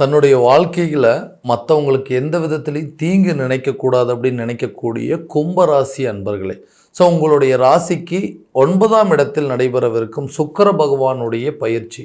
தன்னுடைய வாழ்க்கையில் மற்றவங்களுக்கு எந்த விதத்துலையும் தீங்கு நினைக்கக்கூடாது அப்படின்னு நினைக்கக்கூடிய கும்பராசி அன்பர்களே. ஸோ உங்களுடைய ராசிக்கு ஒன்பதாம் இடத்தில் நடைபெறவிருக்கும் சுக்கர பகவானுடைய பயிற்சி.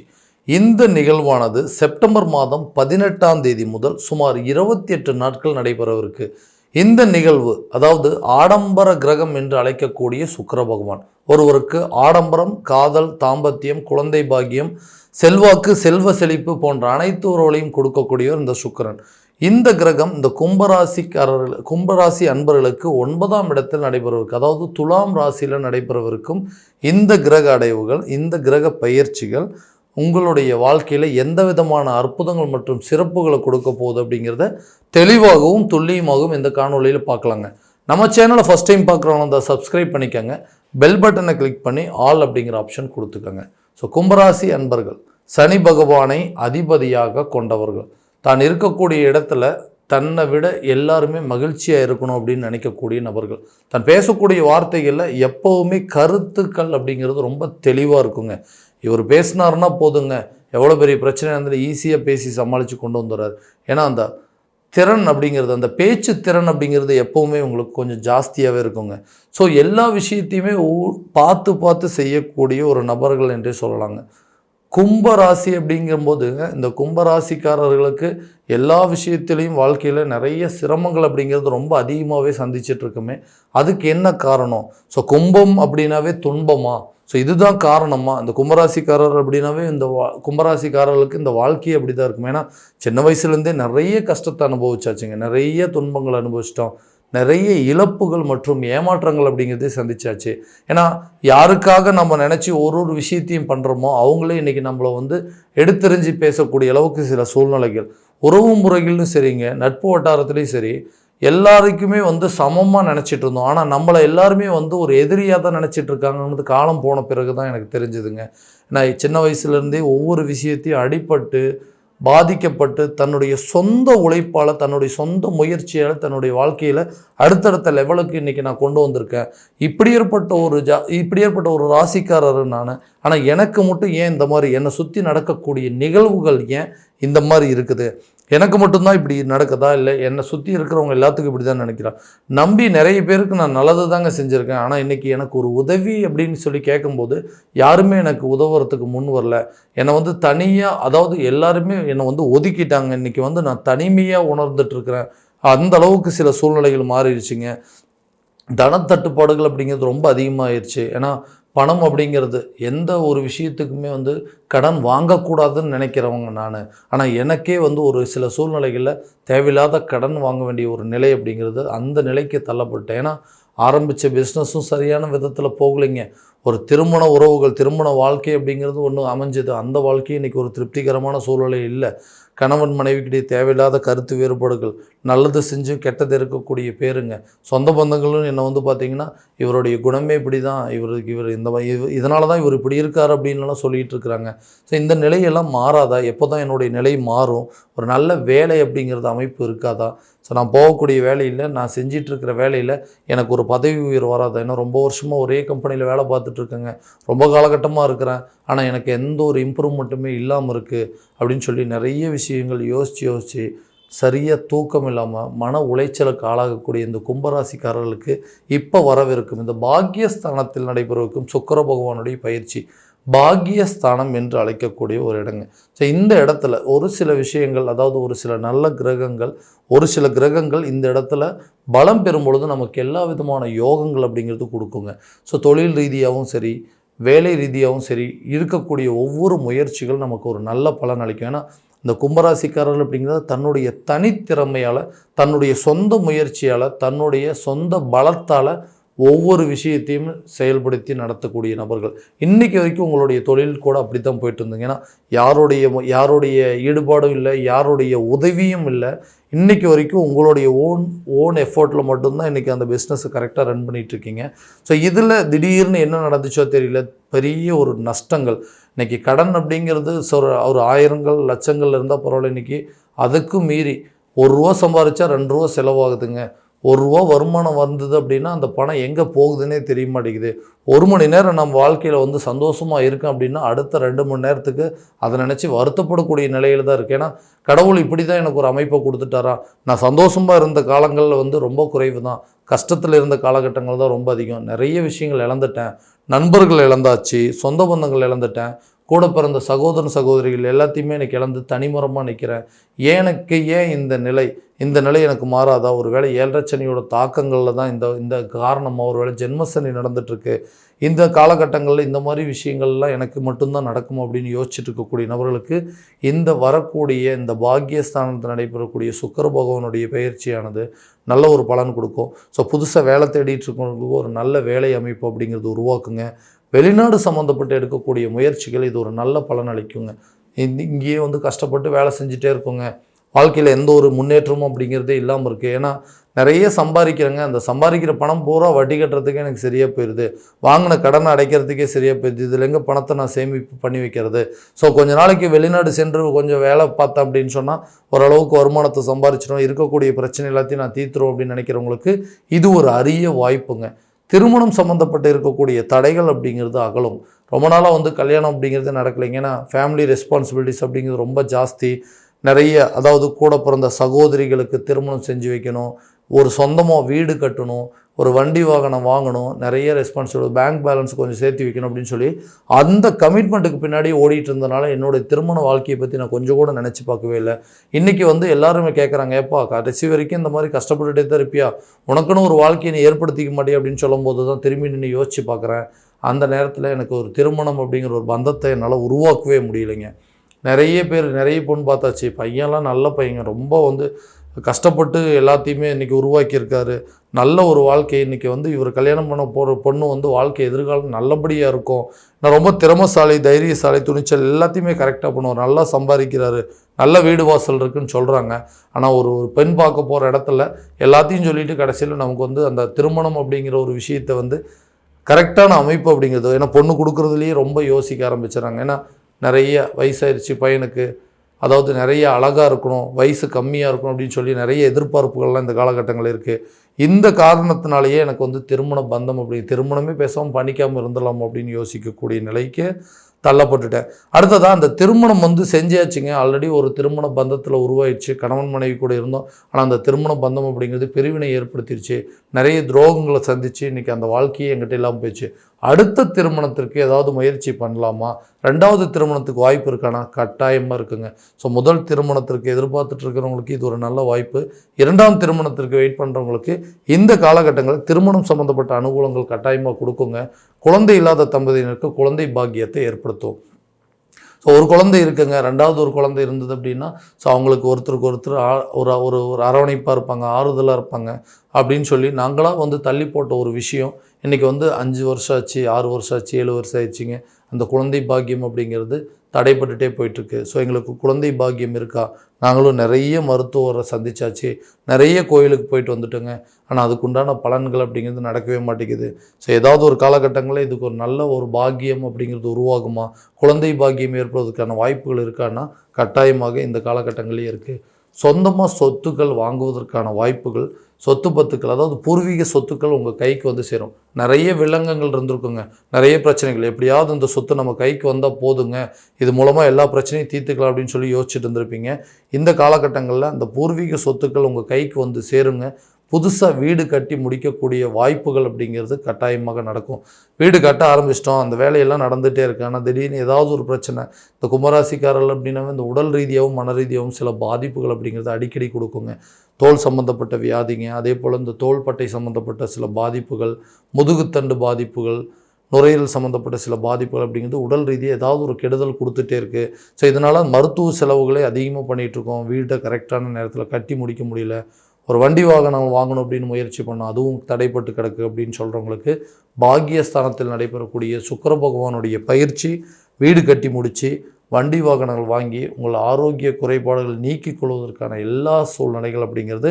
இந்த நிகழ்வானது செப்டம்பர் மாதம் பதினெட்டாம் தேதி முதல் சுமார் இருபத்தி எட்டு நாட்கள் நடைபெறவிருக்கு. இந்த நிகழ்வு அதாவது ஆடம்பர கிரகம் என்று அழைக்கக்கூடிய சுக்கிர பகவான் ஒருவருக்கு ஆடம்பரம் காதல் தாம்பத்தியம் குழந்தை பாக்கியம் செல்வாக்கு செல்வ செழிப்பு போன்ற அனைத்து உறவுகளையும் கொடுக்கக்கூடியவர் இந்த சுக்கிரன். இந்த கிரகம் இந்த கும்பராசிக்காரர்கள் கும்பராசி அன்பர்களுக்கு ஒன்பதாம் இடத்தில் நடைபெறவிருக்கு அதாவது துலாம் ராசியில் நடைபெறவிருக்கும் இந்த கிரக அடைவுகள் இந்த கிரக பயிற்சிகள் உங்களுடைய வாழ்க்கையில் எந்த விதமான அற்புதங்கள் மற்றும் சிறப்புகளை கொடுக்க போகுது அப்படிங்கிறத தெளிவாகவும் துல்லியமாகவும் இந்த காணொலியில் பார்க்கலாங்க. நம்ம சேனலை ஃபஸ்ட் டைம் பார்க்குறவங்க அதை சப்ஸ்கிரைப் பண்ணிக்கோங்க. பெல் பட்டனை கிளிக் பண்ணி ஆல் அப்படிங்கிற ஆப்ஷன் கொடுத்துக்கோங்க. ஸோ கும்பராசி அன்பர்கள் சனி பகவானை அதிபதியாக கொண்டவர்கள். தான் இருக்கக்கூடிய இடத்துல தன்னை விட எல்லாருமே மகிழ்ச்சியாக இருக்கணும் அப்படின்னு நினைக்கக்கூடிய நபர்கள். தான் பேசக்கூடிய வார்த்தைகளில் எப்போவுமே கருத்துக்கள் அப்படிங்கிறது ரொம்ப தெளிவாக இருக்குங்க. இவர் பேசினாருன்னா போதுங்க. எவ்வளோ பெரிய பிரச்சனை இருந்தாலும் ஈஸியாக பேசி சமாளித்து கொண்டு வந்துடுறாரு. ஏன்னா அந்த திறன் அப்படிங்கிறது அந்த பேச்சு திறன் அப்படிங்கிறது எப்போவுமே உங்களுக்கு கொஞ்சம் ஜாஸ்தியாகவே இருக்குங்க. ஸோ எல்லா விஷயத்தையுமே பார்த்து பார்த்து செய்யக்கூடிய ஒரு நபர்கள் என்றே சொல்லலாங்க. கும்பராசி அப்படிங்கும்போதுங்க இந்த கும்பராசிக்காரர்களுக்கு எல்லா விஷயத்திலையும் வாழ்க்கையில் நிறைய சிரமங்கள் அப்படிங்கிறது ரொம்ப அதிகமாகவே சந்திச்சிட்ருக்குமே அதுக்கு என்ன காரணம்? ஸோ கும்பம் அப்படின்னாவே துன்பமாக ஸோ இதுதான் காரணமாக இந்த கும்பராசிக்காரர் அப்படின்னாவே இந்த வா கும்பராசிக்காரர்களுக்கு இந்த வாழ்க்கையே அப்படி தான் இருக்கும். ஏன்னா சின்ன வயசுலேருந்தே நிறைய கஷ்டத்தை அனுபவிச்சாச்சுங்க. நிறைய துன்பங்கள் அனுபவிச்சிட்டோம். நிறைய இழப்புகள் மற்றும் ஏமாற்றங்கள் அப்படிங்கிறதே சந்திச்சாச்சு. ஏன்னா யாருக்காக நம்ம நினச்சி ஒரு ஒரு விஷயத்தையும் பண்ணுறோமோ அவங்களே இன்றைக்கி நம்மளை வந்து எடுத்தெறிஞ்சு பேசக்கூடிய அளவுக்கு சில சூழ்நிலைகள். உறவு முறைகளும் சரிங்க. நட்பு வட்டாரத்துலேயும் சரி. எல்லாருக்குமே வந்து சமமாக நினச்சிட்டு இருந்தோம். ஆனால் நம்மளை எல்லாருமே வந்து ஒரு எதிரியாக தான் நினச்சிட்டு இருக்காங்கன்றது காலம் போன பிறகு தான் எனக்கு தெரிஞ்சுதுங்க. நான் சின்ன வயசுலேருந்தே ஒவ்வொரு விஷயத்தையும் அடிபட்டு பாதிக்கப்பட்டு தன்னுடைய சொந்த உழைப்பால் தன்னுடைய சொந்த முயற்சியால் தன்னுடைய வாழ்க்கையில் அடுத்தடுத்த லெவலுக்கு இன்றைக்கி நான் கொண்டு வந்திருக்கேன். இப்படி ஏற்பட்ட ஒரு ஜா இப்படி ஏற்பட்ட ஒரு ராசிக்காரர் நான். ஆனால் எனக்கு மட்டும் ஏன் இந்த மாதிரி என்னை சுற்றி நடக்கக்கூடிய நிகழ்வுகள் ஏன் இந்த மாதிரி இருக்குது? எனக்கு மட்டும்தான் இப்படி நடக்குதா? இல்லை என்னை சுற்றி இருக்கிறவங்க எல்லாத்துக்கும் இப்படி தான் நினைக்கிறான். நம்பி நிறைய பேருக்கு நான் நல்லது தாங்க செஞ்சுருக்கேன். ஆனால் இன்றைக்கி எனக்கு ஒரு உதவி அப்படின்னு சொல்லி கேட்கும்போது யாருமே எனக்கு உதவுறதுக்கு முன் வரல. என்னை வந்து தனியாக அதாவது எல்லாருமே என்னை வந்து ஒதுக்கிட்டாங்க. இன்றைக்கி வந்து நான் தனிமையாக உணர்ந்துட்டுருக்கிறேன் அந்த அளவுக்கு சில சூழ்நிலைகள் மாறிடுச்சுங்க. தனத்தட்டுப்பாடுகள் அப்படிங்கிறது ரொம்ப அதிகமாகிருச்சு ஏன்னா பணம் அப்படிங்கிறது எந்த ஒரு விஷயத்துக்குமே வந்து கடன் வாங்கக்கூடாதுன்னு நினைக்கிறவங்க நான். ஆனால் எனக்கே வந்து ஒரு சில சூழ்நிலைகளில் தேவையில்லாத கடன் வாங்க வேண்டிய ஒரு நிலை அப்படிங்கிறது அந்த நிலைக்கு தள்ளப்பட்டேன் ஏன்னா ஆரம்பித்த பிஸ்னஸும் சரியான விதத்தில் போகலைங்க. ஒரு திருமண உறவுகள் திருமண வாழ்க்கை அப்படிங்கிறது ஒன்று அமைஞ்சது. அந்த வாழ்க்கையை இன்றைக்கி ஒரு திருப்திகரமான சூழ்நிலை இல்லை. கணவன் மனைவிக்கிடையே தேவையில்லாத கருத்து வேறுபாடுகள் நல்லது செஞ்சு கெட்டது இருக்கக்கூடிய பேருங்க. சொந்த பந்தங்களும் என்னை வந்து பார்த்தீங்கன்னா இவருடைய குணமே இப்படி தான் இவருக்கு இவர் இந்த இதனால தான் இவர் இப்படி இருக்கார் அப்படின்லாம் சொல்லிகிட்டு இருக்கிறாங்க. ஸோ இந்த நிலையெல்லாம் மாறாதா? எப்போ தான் என்னுடைய நிலை மாறும்? ஒரு நல்ல வேலை அப்படிங்கிறது அமைப்பு இருக்காதா? ஸோ நான் போகக்கூடிய வேலையில் நான் செஞ்சிகிட்ருக்கிற வேலையில் எனக்கு ஒரு பதவி உயர் வராதா. ஏன்னா ரொம்ப வருஷமாக ஒரே கம்பெனியில் வேலை பார்த்துட்ருக்கேங்க. ரொம்ப காலகட்டமாக இருக்கிறேன். ஆனால் எனக்கு எந்த ஒரு இம்ப்ரூவ்மெண்ட்டுமே இல்லாமல் இருக்குது அப்படின்னு சொல்லி நிறைய விஷயங்கள் யோசித்து யோசித்து சரியாக தூக்கம் இல்லாமல் மன உளைச்சலுக்கு ஆளாகக்கூடிய இந்த கும்பராசிக்காரர்களுக்கு இப்போ வரவிருக்கும் இந்த பாக்கியஸ்தானத்தில் நடைபெறவிருக்கும் சுக்கர பகவானுடைய பயிற்சி. பாக்கியஸ்தானம் என்று அழைக்கக்கூடிய ஒரு இடங்க. ஸோ இந்த இடத்துல ஒரு சில விஷயங்கள் அதாவது ஒரு சில நல்ல கிரகங்கள் ஒரு சில கிரகங்கள் இந்த இடத்துல பலம் பெறும் பொழுது நமக்கு எல்லா விதமான யோகங்கள் அப்படிங்கிறது கொடுக்குங்க. ஸோ தொழில் ரீதியாகவும் சரி வேலை ரீதியாகவும் சரி இருக்கக்கூடிய ஒவ்வொரு முயற்சிகள் நமக்கு ஒரு நல்ல பலன் அளிக்கும். ஏன்னா இந்த கும்பராசிக்காரர்கள் அப்படிங்கிறது தன்னுடைய தனித்திறமையால் தன்னுடைய சொந்த முயற்சியால் தன்னுடைய சொந்த பலத்தால் ஒவ்வொரு விஷயத்தையும் செயல்படுத்தி நடத்தக்கூடிய நபர்கள். இன்றைக்கி வரைக்கும் உங்களுடைய தொழில் கூட அப்படி தான் போயிட்டு இருந்தீங்க ஏன்னா யாருடைய யாருடைய ஈடுபாடும் இல்லை யாருடைய உதவியும் இல்லை. இன்றைக்கி வரைக்கும் உங்களுடைய ஓன் ஓன் எஃபோர்ட்டில் மட்டும்தான் இன்றைக்கி அந்த பிஸ்னஸை கரெக்டாக ரன் பண்ணிகிட்டு இருக்கீங்க ஸோ இதில் திடீர்னு என்ன நடந்துச்சோ தெரியல. பெரிய ஒரு நஷ்டங்கள். இன்றைக்கி கடன் அப்படிங்கிறது சொ- ஒரு ஆயிரங்கள் லட்சங்கள் இருந்தால் பரவாயில்ல இன்றைக்கி அதுக்கும் மீறி ஒரு ரூபா சம்பாரிச்சா ரெண்டு ரூபா செலவாகுதுங்க. ஒரு ரூபா வருமானம் வந்தது அப்படின்னா அந்த பணம் எங்கே போகுதுன்னே தெரிய மாட்டேங்குது. ஒரு மணி நேரம் நம்ம வாழ்க்கையில் வந்து சந்தோஷமாக இருக்கேன் அப்படின்னா அடுத்த ரெண்டு மணி நேரத்துக்கு அதை நினச்சி வருத்தப்படக்கூடிய நிலையில் தான் இருக்குது ஏன்னா கடவுள் இப்படி தான் எனக்கு ஒரு அமைப்பை கொடுத்துட்டாரா? நான் சந்தோஷமாக இருந்த காலங்களில் வந்து ரொம்ப குறைவு தான். கஷ்டத்தில் இருந்த காலகட்டங்கள் தான் ரொம்ப அதிகம். நிறைய விஷயங்கள் இழந்துட்டேன். நண்பர்கள் இழந்தாச்சு. சொந்த பந்தங்கள் இழந்துட்டேன். கூட பிறந்த சகோதரன் சகோதரிகள் எல்லாத்தையுமே எனக்கு இழந்து தனிமரமாக நிற்கிறேன் எனக்கு ஏன் இந்த நிலை? இந்த நிலை எனக்கு மாறாதா? ஒரு வேளை ஏழரைச்சனியோட தாக்கங்களில் தான் இந்த இந்த காரணமாக ஒரு வேளை ஜென்மசனி நடந்துகிட்ருக்கு இந்த காலகட்டங்களில் இந்த மாதிரி விஷயங்கள்லாம் எனக்கு மட்டும்தான் நடக்கும் அப்படின்னு யோசிச்சுட்டு இருக்கக்கூடிய நபர்களுக்கு இந்த வரக்கூடிய இந்த பாக்கியஸ்தானத்தில் நடைபெறக்கூடிய சுக்கர பகவானுடைய பயிற்சியானது நல்ல ஒரு பலன் கொடுக்கும். ஸோ புதுசாக வேலை தேடிட்டு இருக்கவங்களுக்கு ஒரு நல்ல வேலை அமைப்பு அப்படிங்கிறது உருவாக்குங்க. வெளிநாடு சம்மந்தப்பட்டு எடுக்கக்கூடிய முயற்சிகள் இது ஒரு நல்ல பலன் அளிக்குங்க. இங்கேயே வந்து கஷ்டப்பட்டு வேலை செஞ்சுட்டே இருக்கோங்க. வாழ்க்கையில் எந்த ஒரு முன்னேற்றமும் அப்படிங்கிறதே இல்லாமல் இருக்குது ஏன்னா நிறைய சம்பாதிக்கிறேங்க. அந்த சம்பாதிக்கிற பணம் பூரா வட்டி கட்டுறதுக்கே எனக்கு சரியாக போயிடுது வாங்கின கடனை அடைக்கிறதுக்கே சரியாக போயிடுது இதில் எங்கே பணத்தை நான் சேமிப்பு பண்ணி வைக்கிறது? ஸோ கொஞ்ச நாளைக்கு வெளிநாடு சென்று கொஞ்சம் வேலை பார்த்தேன் அப்படின்னு சொன்னால் ஓரளவுக்கு வருமானத்தை சம்பாரிச்சிடும் இருக்கக்கூடிய பிரச்சனை எல்லாத்தையும் நான் தீர்த்துரும் அப்படின்னு நினைக்கிறவங்களுக்கு இது ஒரு அரிய வாய்ப்புங்க. திருமணம் சம்மந்தப்பட்டு இருக்கக்கூடிய தடைகள் அப்படிங்கிறது அகலும். ரொம்ப நாளாக வந்து கல்யாணம் அப்படிங்கிறது நடக்கலைங்க. ஏன்னா ஃபேமிலி ரெஸ்பான்சிபிலிட்டிஸ் அப்படிங்கிறது ரொம்ப ஜாஸ்தி. நிறைய அதாவது கூட பிறந்த சகோதரிகளுக்கு திருமணம் செஞ்சு வைக்கணும். ஒரு சொந்தமாக வீடு கட்டணும். ஒரு வண்டி வாகனம் வாங்கணும் நிறைய ரெஸ்பான்சிபிலிட்டி பேங்க் பேலன்ஸ் கொஞ்சம் சேர்த்து வைக்கணும் அப்படின்னு சொல்லி அந்த கமிட்மெண்ட்டுக்கு பின்னாடி ஓடிட்டு இருந்தனால என்னோட திருமண வாழ்க்கையை பற்றி நான் கொஞ்சம் கூட நினச்சி பார்க்கவே இல்லை. இன்றைக்கி வந்து எல்லாருமே கேட்குறாங்க ஏப்பா கடைசி வரைக்கும் இந்த மாதிரி கஷ்டப்பட்டுட்டே தான் இருப்பியா? உனக்குன்னு ஒரு வாழ்க்கையை நீ ஏற்படுத்திக்க மாட்டே அப்படின்னு சொல்லும்போது தான் திரும்பி நின்று யோசிச்சு பார்க்குறேன். அந்த நேரத்தில் எனக்கு ஒரு திருமணம் அப்படிங்கிற ஒரு பந்தத்தை என்னால் உருவாக்கவே முடியலைங்க. நிறைய பேர் நிறைய பொண்ணு பார்த்தாச்சு. பையன்லாம் நல்ல பையங்க. ரொம்ப வந்து கஷ்டப்பட்டு எல்லாத்தையுமே இன்றைக்கி உருவாக்கியிருக்காரு. நல்ல ஒரு வாழ்க்கை. இன்றைக்கி வந்து இவர் கல்யாணம் பண்ண போகிற பொண்ணு வந்து வாழ்க்கை எதிர்காலம் நல்லபடியாக இருக்கும். நான் ரொம்ப திறமசாலி தைரியசாலி துணிச்சல் எல்லாத்தையுமே கரெக்டாக பண்ணுவார். நல்லா சம்பாதிக்கிறாரு. நல்ல வீடு வாசல் இருக்குன்னு சொல்கிறாங்க ஆனால் ஒரு ஒரு பெண் பார்க்க போகிற இடத்துல எல்லாத்தையும் சொல்லிட்டு கடைசியில் நமக்கு வந்து அந்த திருமணம் அப்படிங்கிற ஒரு விஷயத்தை வந்து கரெக்டான அமைப்பு அப்படிங்கிறது. ஏன்னா பொண்ணு கொடுக்குறதுலேயே ரொம்ப யோசிக்க ஆரம்பிச்சிடறாங்க ஏன்னா நிறைய வயசாயிருச்சு பையனுக்கு. அதாவது நிறைய அழகாக இருக்கணும் வயசு கம்மியாக இருக்கணும் அப்படின்னு சொல்லி நிறைய எதிர்பார்ப்புகள்லாம் இந்த காலகட்டங்கள் இருக்குது இந்த காரணத்தினாலேயே எனக்கு வந்து திருமண பந்தம் அப்படி திருமணமே பேசாமல் பண்ணிக்காமல் இருந்துடலாம் அப்படின்னு யோசிக்கக்கூடிய நிலைக்கு தள்ளப்பட்டுட்டேன். அடுத்ததாக அந்த திருமணம் வந்து செஞ்சாச்சுங்க. ஆல்ரெடி ஒரு திருமண பந்தத்தில் உருவாயிடுச்சு. கணவன் மனைவி கூட இருந்தோம். ஆனால் அந்த திருமண பந்தம் அப்படிங்கிறது பிரிவினை ஏற்படுத்திடுச்சு நிறைய துரோகங்களை சந்திச்சு இன்றைக்கி அந்த வாழ்க்கையே என்கிட்ட இல்லாமல் போயிடுச்சு. அடுத்த திருமணத்திற்கு ஏதாவது முயற்சி பண்ணலாமா? ரெண்டாவது திருமணத்துக்கு வாய்ப்பு இருக்கானா? கட்டாயமாக இருக்குங்க. ஸோ முதல் திருமணத்திற்கு எதிர்பார்த்துட்டு இருக்கிறவங்களுக்கு இது ஒரு நல்ல வாய்ப்பு. இரண்டாம் திருமணத்திற்கு வெயிட் பண்ணுறவங்களுக்கு இந்த காலகட்டங்களில் திருமணம் சம்மந்தப்பட்ட அனுகூலங்கள் கட்டாயமாக கொடுக்குங்க. குழந்தை இல்லாத தம்பதியினருக்கு குழந்தை பாக்கியத்தை ஏற்படுத்தும். ஸோ ஒரு குழந்தை இருக்குங்க. ரெண்டாவது ஒரு குழந்தை இருந்தது அப்படின்னா ஸோ அவங்களுக்கு ஒருத்தருக்கு ஒருத்தர் ஆ- ஒரு ஒரு ஒரு அரவணைப்பாக இருப்பாங்க ஆறுதலாக இருப்பாங்க அப்படின்னு சொல்லி நாங்களாக வந்து தள்ளி போட்ட ஒரு விஷயம். இன்றைக்கி வந்து அஞ்சு வருஷம் ஆச்சு ஆறு வருஷம் ஆச்சு ஏழு வருஷம் ஆயிடுச்சுங்க. அந்த குழந்தை பாக்கியம் அப்படிங்கிறது தடைப்பட்டுட்டே போயிட்டுருக்கு. ஸோ எங்களுக்கு குழந்தை பாக்கியம் இருக்கா? நாங்களும் நிறைய மருத்துவரை சந்திச்சாச்சு. நிறைய கோயிலுக்கு போயிட்டு வந்துட்டோங்க. ஆனால் அதுக்குண்டான பலன்கள் அப்படிங்கிறது நடக்கவே மாட்டேங்குது. ஸோ ஏதாவது ஒரு காலகட்டங்களில் இதுக்கு ஒரு நல்ல ஒரு பாக்கியம் அப்படிங்கிறது உருவாகுமா? குழந்தை பாக்கியம் ஏற்படுவதற்கான வாய்ப்புகள் இருக்கான்னா கட்டாயமாக இந்த காலகட்டங்களே இருக்குது சொந்தமாக சொத்துக்கள் வாங்குவதற்கான வாய்ப்புகள் சொத்து பத்துக்கள் அதாவது பூர்வீக சொத்துக்கள் உங்கள் கைக்கு வந்து சேரும். நிறைய வில்லங்கங்கள் இருந்திருக்குங்க. நிறைய பிரச்சனைகள். எப்படியாவது இந்த சொத்து நம்ம கைக்கு வந்தால் போதுங்க. இது மூலமாக எல்லா பிரச்சனையும் தீர்த்துக்கலாம் அப்படின்னு சொல்லி யோசிச்சுட்டு இருந்திருப்பீங்க. இந்த காலகட்டங்களில் அந்த பூர்வீக சொத்துக்கள் உங்கள் கைக்கு வந்து சேருங்க. புதுசாக வீடு கட்டி முடிக்கக்கூடிய வாய்ப்புகள் அப்படிங்கிறது கட்டாயமாக நடக்கும். வீடு கட்ட ஆரம்பிச்சிட்டோம். அந்த வேலையெல்லாம் நடந்துகிட்டே இருக்கு. ஆனால் திடீர்னு ஏதாவது ஒரு பிரச்சனை. இந்த கும்பராசிக்காரர்கள் அப்படின்னாவே இந்த உடல் ரீதியாகவும் மன ரீதியாகவும் சில பாதிப்புகள் அப்படிங்கிறது அடிக்கடி கொடுக்குங்க. தோல் சம்மந்தப்பட்ட வியாதிங்க அதே போல் இந்த தோள்பட்டை சம்மந்தப்பட்ட சில பாதிப்புகள் முதுகுத்தண்டு பாதிப்புகள் நுரையீரல் சம்மந்தப்பட்ட சில பாதிப்புகள் அப்படிங்கிறது உடல் ரீதியாக ஏதாவது ஒரு கெடுதல் கொடுத்துட்டே இருக்குது ஸோ இதனால் மருத்துவ செலவுகளை அதிகமாக பண்ணிகிட்ருக்கோம் வீட்டை கரெக்டான நேரத்தில் கட்டி முடிக்க முடியல. ஒரு வண்டி வாகனம் வாங்கணும் அப்படின்னு முயற்சி பண்ணோம். அதுவும் தடைப்பட்டு கிடக்கு அப்படின்னு சொல்கிறவங்களுக்கு பாக்கியஸ்தானத்தில் நடைபெறக்கூடிய சுக்கர பகவானுடைய பயிற்சி வீடு கட்டி முடித்து வண்டி வாகனங்கள் வாங்கி உங்கள் ஆரோக்கிய குறைபாடுகள் நீக்கிக் கொள்வதற்கான எல்லா சூழ்நிலைகள் அப்படிங்கிறது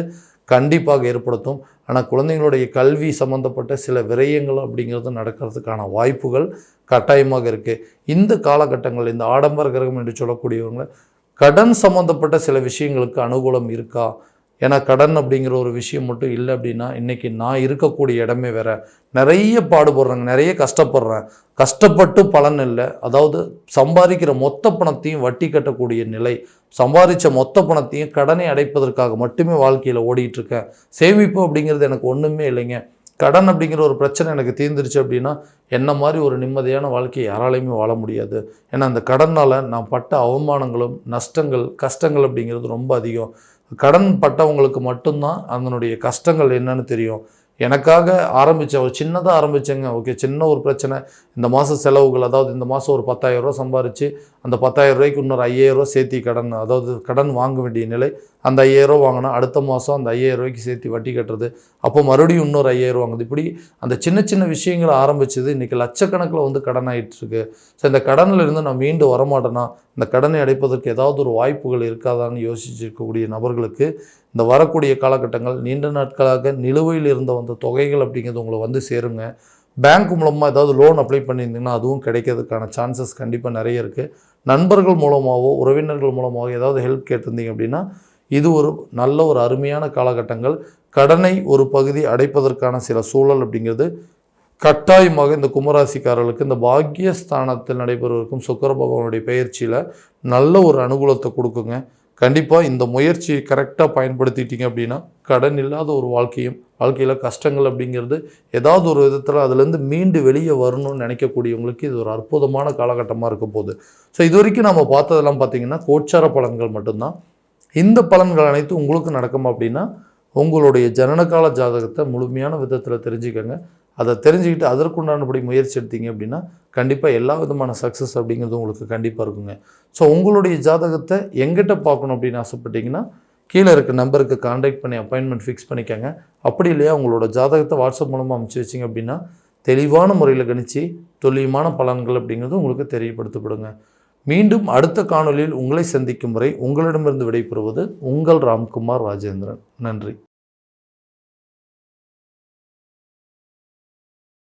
கண்டிப்பாக ஏற்படுத்தும். ஆனால் குழந்தைங்களுடைய கல்வி சம்மந்தப்பட்ட சில விரயங்கள் அப்படிங்கிறது நடக்கிறதுக்கான வாய்ப்புகள் கட்டாயமாக இருக்குது இந்த காலகட்டங்கள் இந்த ஆடம்பர கிரகம் என்று சொல்லக்கூடியவங்களை கடன் சம்மந்தப்பட்ட சில விஷயங்களுக்கு அனுகூலம் இருக்கா? ஏன்னா கடன் அப்படிங்கிற ஒரு விஷயம் மட்டும் இல்லை அப்படின்னா இன்றைக்கி நான் இருக்கக்கூடிய இடமே வேற. நிறைய பாடுபடுறேங்க நிறைய கஷ்டப்படுறேன். கஷ்டப்பட்டு பலன் இல்லை. அதாவது சம்பாதிக்கிற மொத்த பணத்தையும் வட்டி கட்டக்கூடிய நிலை. சம்பாதிச்ச மொத்த பணத்தையும் கடனை அடைப்பதற்காக மட்டுமே வாழ்க்கையில் ஓடிட்டுருக்கேன் சேமிப்பு அப்படிங்கிறது எனக்கு ஒன்றுமே இல்லைங்க. கடன் அப்படிங்கிற ஒரு பிரச்சனை எனக்கு தீர்ந்துருச்சு அப்படின்னா என்ன மாதிரி ஒரு நிம்மதியான வாழ்க்கையை யாராலையுமே வாழ முடியாது. ஏன்னா அந்த கடனால் நான் பட்ட அவமானங்களும் நஷ்டங்கள் கஷ்டங்கள் அப்படிங்கிறது ரொம்ப அதிகம். கடன் பட்டவங்களுக்கு மட்டும்தான் அதனுடைய கஷ்டங்கள் என்னன்னு தெரியும். எனக்காக ஆரம்பித்தேன் ஒரு சின்னதாக ஆரம்பித்தேங்க ஓகே சின்ன ஒரு பிரச்சனை. இந்த மாதம் செலவுகள் அதாவது இந்த மாதம் ஒரு பத்தாயிரரூவா சம்பாரித்து அந்த பத்தாயிரம் ரூபாய்க்கு இன்னொரு ஐயாயிரம் சேர்த்தி கடன் அதாவது கடன் வாங்க வேண்டிய நிலை அந்த ஐயாயிரரூவா வாங்கினா அடுத்த மாதம் அந்த ஐயாயிரம் ரூபாய்க்கு சேர்த்து வட்டி கட்டுறது அப்போ மறுபடியும் இன்னொரு ஐயாயிரம் வாங்குது. இப்படி அந்த சின்ன சின்ன விஷயங்களை ஆரம்பிச்சது இன்றைக்கி லட்சக்கணக்கில் வந்து கடன் ஆகிட்டுருக்கு ஸோ இந்த கடனில் இருந்து நான் மீண்டு வரமாட்டேன்னா இந்த கடனை அடைப்பதற்கு ஏதாவது ஒரு வாய்ப்புகள் இருக்காதான்னு யோசிச்சிருக்கக்கூடிய நபர்களுக்கு இந்த வரக்கூடிய காலகட்டங்கள் நீண்ட நாட்களாக நிலுவையில் இருந்த வந்த தொகைகள் அப்படிங்கிறது உங்களை வந்து சேருங்க. பேங்க் மூலமாக ஏதாவது லோன் அப்ளை பண்ணியிருந்தீங்கன்னா அதுவும் கிடைக்கிறதுக்கான சான்சஸ் கண்டிப்பாக நிறைய இருக்குது நண்பர்கள் மூலமாகவோ உறவினர்கள் மூலமாகவோ ஏதாவது ஹெல்ப் கேட்டிருந்தீங்க அப்படின்னா இது ஒரு நல்ல ஒரு அருமையான காலகட்டங்கள். கடனை ஒரு பகுதி அடைப்பதற்கான சில சூழல் அப்படிங்கிறது கட்டாயமாக இந்த கும்பராசிக்காரர்களுக்கு இந்த பாக்கியஸ்தானத்தில் நடைபெறுவதற்கும் சுக்கர பகவானுடைய பயிற்சியில் நல்ல ஒரு அனுகூலத்தை கொடுக்குங்க. கண்டிப்பாக இந்த முயற்சியை கரெக்டாக பயன்படுத்திட்டீங்க அப்படின்னா கடன் இல்லாத ஒரு வாழ்க்கையும் வாழ்க்கையில் கஷ்டங்கள் அப்படிங்கிறது ஏதாவது ஒரு விதத்தில் அதுலேருந்து மீண்டு வெளியே வரணும்னு நினைக்கக்கூடியவங்களுக்கு இது ஒரு அற்புதமான காலகட்டமாக இருக்க போகுது. ஸோ இது வரைக்கும் நம்ம பார்த்ததெல்லாம் பார்த்தீங்கன்னா கோச்சார பலன்கள் மட்டும்தான். இந்த பலன்கள் அனைத்தும் உங்களுக்கு நடக்குமா அப்படின்னா உங்களுடைய ஜனனகால ஜாதகத்தை முழுமையான விதத்தில் தெரிஞ்சுக்கங்க. அதை தெரிஞ்சுக்கிட்டு அதற்குண்டானபடி முயற்சி எடுத்தீங்க அப்படின்னா கண்டிப்பாக எல்லா விதமான சக்ஸஸ் அப்படிங்கிறது உங்களுக்கு கண்டிப்பாக இருக்குங்க. ஸோ உங்களுடைய ஜாதகத்தை எங்கிட்ட பார்க்கணும் அப்படின்னு ஆசைப்பட்டீங்கன்னா கீழே இருக்க நம்பருக்கு காண்டாக்ட் பண்ணி அப்பாயின்மெண்ட் ஃபிக்ஸ் பண்ணிக்கோங்க. அப்படி இல்லையா உங்களோட ஜாதகத்தை வாட்ஸ்அப் மூலமாக அனுப்பிச்சி வச்சிங்க அப்படின்னா தெளிவான முறையில் கணித்து துல்லியமான பலன்கள் அப்படிங்கிறது உங்களுக்கு தெரியப்படுத்தப்படுங்க. மீண்டும் அடுத்த காணொளியில் உங்களை சந்திக்கும் வரை உங்களிடமிருந்து விடைபெறுவது உங்கள் ராம்குமார் ராஜேந்திரன். நன்றி.